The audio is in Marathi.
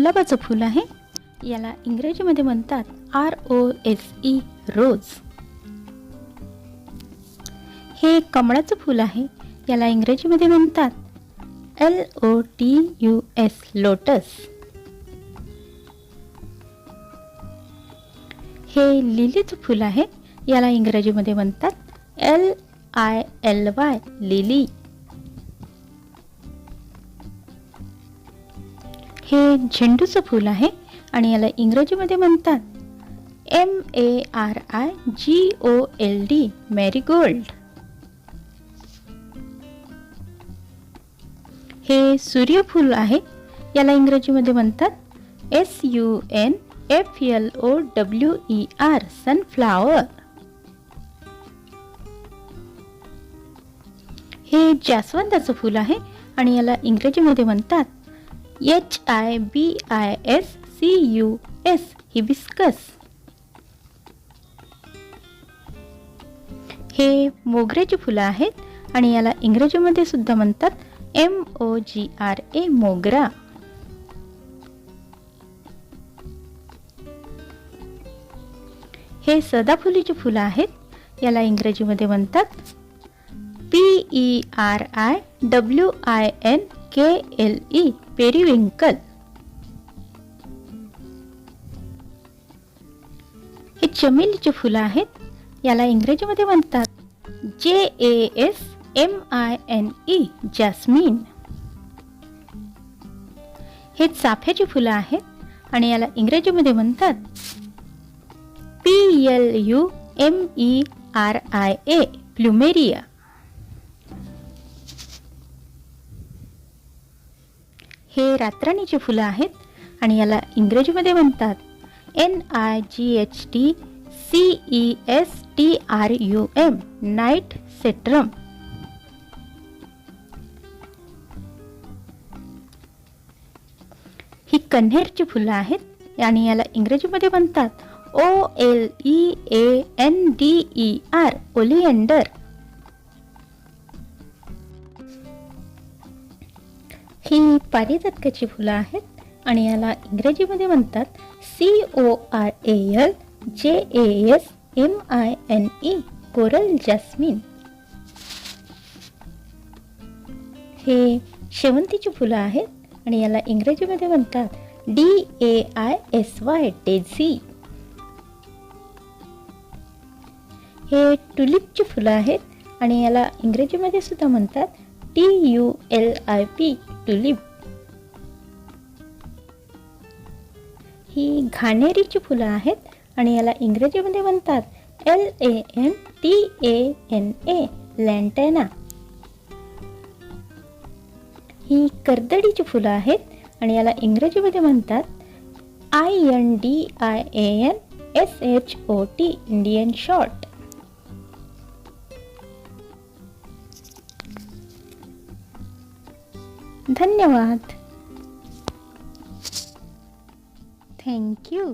गुलाबाचं फूल आहे. याला इंग्रजीमध्ये म्हणतात R O S E rose. हे कमळाचं फूल आहे. याला इंग्रजीमध्ये म्हणतात L O T U S lotus हे लिलीचं फूल आहे. याला इंग्रजीमध्ये म्हणतात L I L Y lily हे झेंडूचं फूल आहे आणि याला इंग्रजीमध्ये म्हणतात M A R I G O L D marigold हे सूर्यफूल आहे याला इंग्रजीमध्ये म्हणतात S U N F L O W E R sunflower हे जास्वंदाचं फूल आहे आणि याला इंग्रजीमध्ये म्हणतात H I B I S C U S hibiscus हे मोगऱ्याची फुलं आहेत आणि याला इंग्रजीमध्ये सुद्धा म्हणतात M O G R A मोगरा. हे सदाफुलीची फुलं आहेत याला इंग्रजीमध्ये म्हणतात P E R I W I N K L E periwinkle हे चमेलीचे फुलं आहेत याला इंग्रजीमध्ये म्हणतात J A S M I N E jasmine हे चाफ्याची फुलं आहेत आणि याला इंग्रजीमध्ये म्हणतात P L U M E R I A plumeria हे रातराणीची फुलं आहेत आणि याला इंग्रजीमध्ये म्हणतात N I G H T C E S T R U M night cestrum ही कन्हेरची फुलं आहेत आणि याला इंग्रजीमध्ये म्हणतात O L E A N D E R oleander ही पारिजातकाची फुलं आहेत आणि याला इंग्रजीमध्ये म्हणतात C O R A L J A S M I N E coral jasmine. हे शेवंतीची फुलं आहेत आणि याला इंग्रजीमध्ये म्हणतात D A I S Y daisy हे टुलिपची फुलं आहेत आणि याला इंग्रजीमध्ये सुद्धा म्हणतात T U L I P tulip ही घाणेरीची फुलं आहेत आणि याला इंग्रजीमध्ये म्हणतात L A N T A N A lantana ही कर्दडीची फुलं आहेत आणि याला इंग्रजीमध्ये म्हणतात I N D I A N S H O T Indian shot धन्यवाद. Thank you